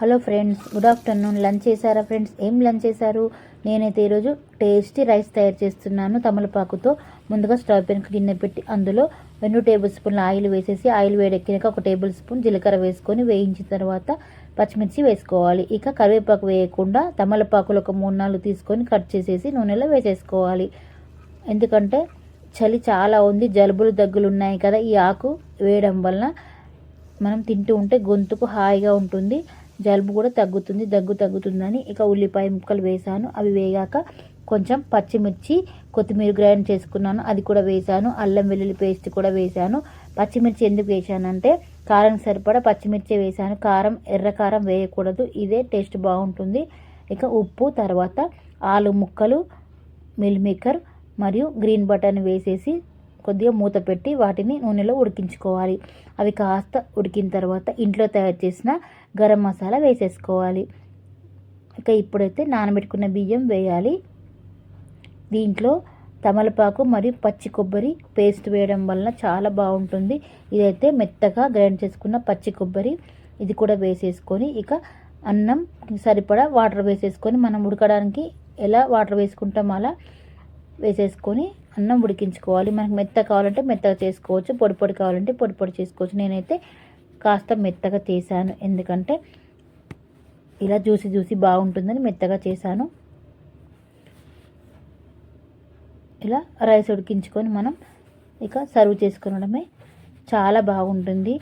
Hello friends good afternoon. Lunch చేశారా friends? ఏం lunch చేశారు? నేనైతే ఈరోజు టేస్టీ రైస్ తయారు చేస్తున్నాను తమలపాకుతో. ముందుగా స్టవ్ పైన గిన్నె పెట్టి అందులో రెండు టేబుల్ స్పూన్ల ఆయిల్ వేసేసి ఆయిల్ వేడెక్కినాక ఒక టేబుల్ స్పూన్ జీలకర్ర వేసుకొని వేయించిన తర్వాత పచ్చిమిర్చి వేసుకోవాలి. ఇక కరివేపాకు వేయకుండా తమలపాకులు ఒక మూడు నాలుగు తీసుకొని కట్ చేసేసి నూనెలో వేసేసుకోవాలి. ఎందుకంటే చలి చాలా ఉంది జలుబులు దగ్గులు ఉన్నాయి కదా ఈ ఆకు వేయడం వలన మనం తింటూ ఉంటే గొంతుకు హాయిగా ఉంటుంది. జలుబు కూడా తగ్గుతుంది దగ్గు తగ్గుతుందని ఇక ఉల్లిపాయ ముక్కలు వేసాను. అవి వేగాక కొంచెం పచ్చిమిర్చి కొత్తిమీర గ్రైండ్ చేసుకున్నాను. అది కూడా వేసాను. అల్లం వెల్లుల్లి పేస్ట్ కూడా వేసాను. పచ్చిమిర్చి ఎందుకు వేసానంటే కారం సరిపడా పచ్చిమిర్చి వేసాను. కారం ఎర్ర కారం వేయకూడదు. ఇదే టేస్ట్ బాగుంటుంది. ఇక ఉప్పు తర్వాత ఆలు ముక్కలు మిల్ మేకర్ మరియు గ్రీన్ బటన్ వేసేసి కొద్దిగా మూత పెట్టి వాటిని నూనెలో ఉడికించుకోవాలి. అవి కాస్త ఉడికిన తర్వాత ఇంట్లో తయారు చేసిన గరం మసాలా వేసేసుకోవాలి. ఇక ఇప్పుడైతే నానబెట్టుకున్న బియ్యం వేయాలి. దీంట్లో తమలపాకు మరియు పచ్చి కొబ్బరి పేస్ట్ వేయడం వలన చాలా బాగుంటుంది. ఇదైతే మెత్తగా గ్రైండ్ చేసుకున్న పచ్చి కొబ్బరి ఇది కూడా వేసేసుకొని ఇక అన్నం సరిపడా వాటర్ వేసేసుకొని మనం ఉడకడానికి ఎలా వాటర్ వేసుకుంటాం అలా వేసేసుకొని అన్నం ఉడికించుకోవాలి. మనకు మెత్త కావాలంటే మెత్తగా చేసుకోవచ్చు పొడి పొడి కావాలంటే పొడి పొడి చేసుకోవచ్చు. నేనైతే కాస్త మెత్తగా చేశాను. ఎందుకంటే ఇలా చూసి చూసి బాగుంటుందని మెత్తగా చేశాను. ఇలా రైస్ ఉడికించుకొని మనం ఇక సర్వ్ చేసుకునడమే చాలా బాగుంటుంది.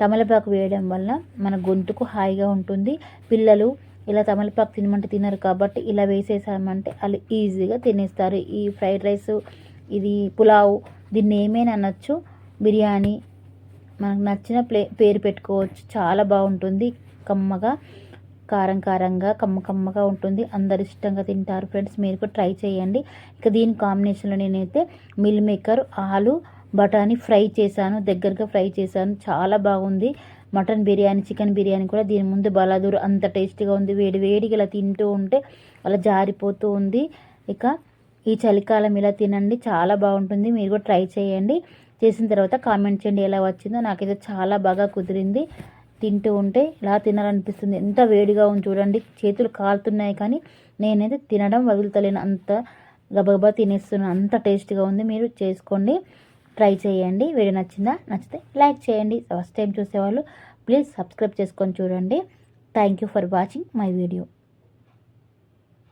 తమలపాకు వేయడం వల్ల మన గొంతుకు హాయిగా ఉంటుంది. పిల్లలు ఇలా తమలపాకు తినమంటే తినరు కాబట్టి ఇలా వేసేసామంటే వాళ్ళు ఈజీగా తినేస్తారు. ఈ ఫ్రైడ్ రైస్ ఇది పులావ్ దీన్ని ఏమైనా అనొచ్చు. బిర్యానీ మనకు నచ్చిన ప్లే పేరు పెట్టుకోవచ్చు. చాలా బాగుంటుంది. కమ్మగా కారం కారంగా కమ్మ కమ్మగా ఉంటుంది. అందరు ఇష్టంగా తింటారు ఫ్రెండ్స్. మీరు కూడా ట్రై చేయండి. ఇక దీని కాంబినేషన్లో నేనైతే మిల్ మేకర్ ఆలు బఠానీ ఫ్రై చేశాను. దగ్గరగా ఫ్రై చేశాను. చాలా బాగుంది. మటన్ బిర్యానీ చికెన్ బిర్యానీ కూడా దీని ముందు బలాదూరు అంత టేస్టీగా ఉంది. వేడి వేడిగా ఇలా తింటూ ఉంటే అలా జారిపోతూ ఉంది. ఇక ఈ చలికాలం ఇలా తినండి చాలా బాగుంటుంది. మీరు కూడా ట్రై చేయండి. చేసిన తర్వాత కామెంట్ చేయండి ఎలా వచ్చిందో. నాకైతే చాలా బాగా కుదిరింది. తింటూ ఉంటే ఇలా తినాలనిపిస్తుంది. ఎంత వేడిగా ఉంది చూడండి. చేతులు కాలుతున్నాయి కానీ నేనైతే తినడం వదులుతలేను. అంత గబగబా తినేస్తున్నాను అంత టేస్ట్గా ఉంది. మీరు చేసుకోండి. ట్రై చేయండి. వీడియో నచ్చిందా? నచ్చితే లైక్ చేయండి. ఫస్ట్ టైం చూసేవాళ్ళు ప్లీజ్ సబ్స్క్రైబ్ చేసుకొని చూడండి. Thank you for watching my video.